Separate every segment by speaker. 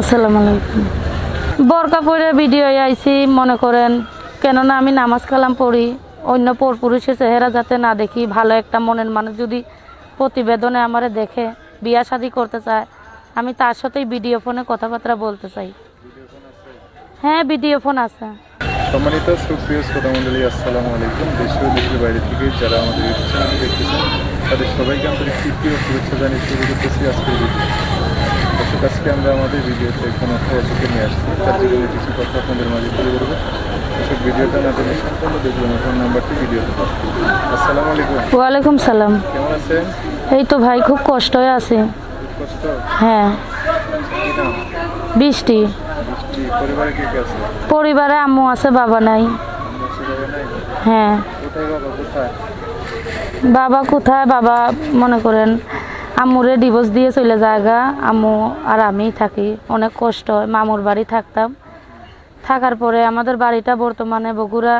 Speaker 1: আসসালামু আলাইকুম। বরকা পরে ভিডিও আইছি মনে করেন। কেননা আমি নামাজ কালাম পড়ি অন্য পর পুরুষের চেহারা যাতে না দেখি ভালো একটা মনের মানুষ যদি প্রতিবেদনে আমারে দেখে বিয়া শাদি করতে চায় আমি তার সাথেই ভিডিও ফোনে কথাবার্তা বলতে চাই। হ্যাঁ ভিডিও ফোন আছে।
Speaker 2: সম্মানিত সুপ্রিয় শ্রোতা মন্ডলী আসসালামু আলাইকুম। দেশ ও দেশের বাইরে থেকে যারা আমাদের ইউটিউব চ্যানেল দেখতেছেন তাদের সবাইকে আন্তরিক ও শুভেচ্ছা জানিয়ে শুরু করতেছি আজকের ভিডিও। দর্শক আজকে আমরা আমাদের ভিডিওতে কোনো নিয়ে আসছি। তার কিছু কথা আপনাদের মাঝে তুলে ধরবো। দর্শক ভিডিওটা না সম্পূর্ণ দেখবেন ফোন নাম্বারটি ভিডিওতে আসসালামু আলাইকুম।
Speaker 1: ওয়ালাইকুম সালাম।
Speaker 2: কেমন আছেন?
Speaker 1: এই তো ভাই খুব কষ্ট হয়ে আছে।
Speaker 2: কষ্ট?
Speaker 1: হ্যাঁ। বৃষ্টি।
Speaker 2: পরিবারে কে কে আছে?
Speaker 1: পরিবারে আম্মু আছে বাবা নাই। হ্যাঁ।
Speaker 2: বাবা কোথায়?
Speaker 1: বাবা মনে করেন আম্মুরে ডিভোর্স দিয়ে চলে জায়গা আম্মু আর আমি থাকি, অনেক কষ্ট হয়। মামুর বাড়ি থাকতাম। থাকার পরে আমাদের বাড়িটা বর্তমানে বগুড়া।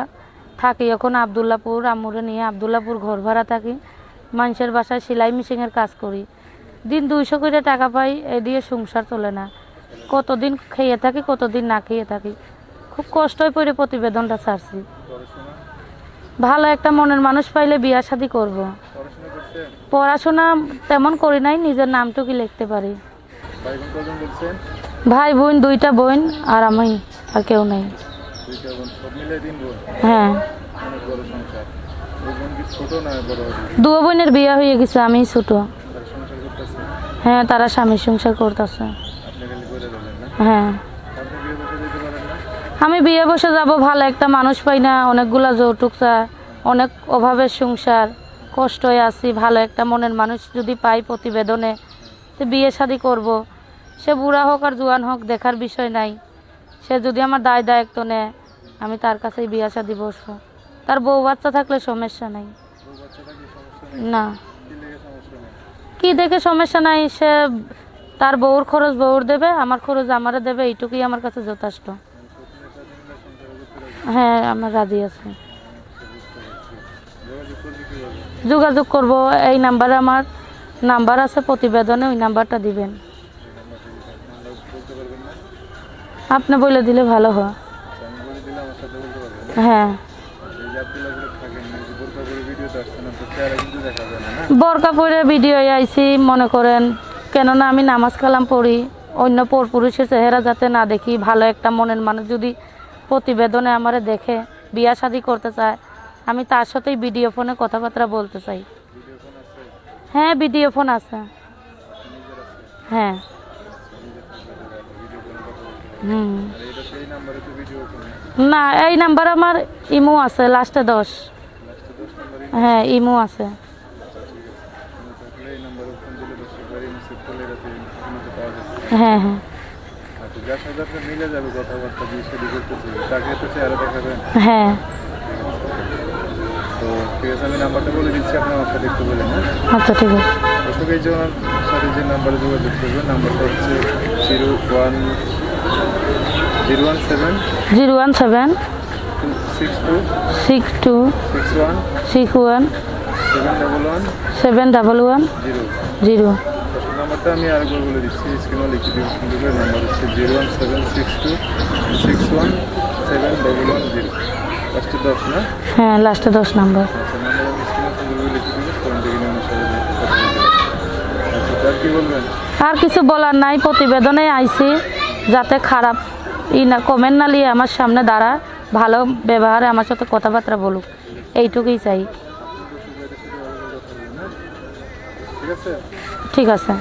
Speaker 1: থাকি এখন আবদুল্লাপুর, আম্মুরে নিয়ে আবদুল্লাপুর ঘর ভাড়া থাকি। মানুষের বাসায় সেলাই মেশিনের কাজ করি। দিন দুইশো করে টাকা পাই, এ দিয়ে সংসার চলে না। কতদিন খেয়ে থাকি, কতদিন না খেয়ে থাকি। খুব কষ্টই পড়ে প্রতিবেদনটা ছাড়ছি। ভালো একটা মনের মানুষ পাইলে বিয়া শাদি করব।
Speaker 2: পড়াশোনা
Speaker 1: তেমন করি নাই নিজের নামটুকু লিখতে পারি।
Speaker 2: ভাই বোন
Speaker 1: দুইটা বোন আর আমি আর কেউ নেই। হ্যাঁ। দু বোনের বিয়ে হয়ে গেছে আমি ছোট। হ্যাঁ তারা স্বামী সংসার করতেছে। হ্যাঁ।
Speaker 2: না?
Speaker 1: আমি বিয়ে বসে যাব ভালো একটা মানুষ পাই না অনেকগুলা যৌতুক চায় অনেক অভাবের সংসার। কষ্ট আছি, ভালো। একটা মনের মানুষ যদি পাই প্রতিবেদনে তো বিয়ে শাদি করব। সে বুড়া হোক আর জোয়ান হোক, দেখার বিষয় নাই। সে যদি আমার দায় দায়িত্ব নেয়, আমি তার কাছেই বিয়ে শাদি বসবো। তার বউ বাচ্চা থাকলে সমস্যা নাই। না।
Speaker 2: কি
Speaker 1: দেখে সমস্যা নাই, সে তার বউর খরচ বউর দেবে, আমার খরচ আমারে দেবে, এইটুকুই আমার কাছে যথেষ্ট। হ্যাঁ আমার রাজি আছে।
Speaker 2: যোগাযোগ করবি,
Speaker 1: এই নাম্বারে আমার, নাম্বার আছে প্রতিবেদনে, ওই নাম্বারটা দিবেন। আপনি বলে দিলে ভালো হয়। হ্যাঁ।
Speaker 2: বোরকা
Speaker 1: পরে ভিডিও আইছি, মনে করেন, কেননা আমি নামাজ কালাম পড়ি, অন্য পর পুরুষের চেহারা যাতে না দেখি, ভালো একটা মনের মানুষ যদি প্রতিবেদনে আমারে দেখে, বিয়া শাদি করতে চায় আমি তার সাথেই ভিডিও ফোনে কথাবার্তা বলতে চাই। হ্যাঁ ভিডিও ফোন আছে। হ্যাঁ। হুম। না এই নাম্বার আমার ইমো আছে লাস্টে দশ। হ্যাঁ ইমো আছে। হ্যাঁ হ্যাঁ।
Speaker 2: আচ্ছা
Speaker 1: হ্যাঁ।
Speaker 2: তো ঠিক আছে আমি নাম্বারটা বলে দিচ্ছি আপনি আমার সাথে একটু হ্যাঁ?
Speaker 1: আচ্ছা ঠিক আছে।
Speaker 2: দর্শক এই যে ওনার সাথে যে নাম্বারে যোগাযোগ করবে নাম্বারটা হচ্ছে zero one zero one seven
Speaker 1: zero one seven
Speaker 2: two six two
Speaker 1: six two
Speaker 2: six one
Speaker 1: six one
Speaker 2: seven double one
Speaker 1: seven double one
Speaker 2: zero.
Speaker 1: Zero.
Speaker 2: নাম্বারটা আমি আরেকবার বলে দিচ্ছি স্ক্রিনও লিখে করে নাম্বার হচ্ছে zero one seven six two six one seven double one zero. লাস্টে দশ না?
Speaker 1: হ্যাঁ লাস্টে দশ নাম্বার আর কিছু বলার নাই প্রতিবেদনে আইছি যাতে খারাপ ই না কমেন্ট না নিয়ে আমার সামনে দাঁড়া ভালো ব্যবহারে আমার সাথে কথাবার্তা বলুক। এইটুকুই চাই। ঠিক আছে।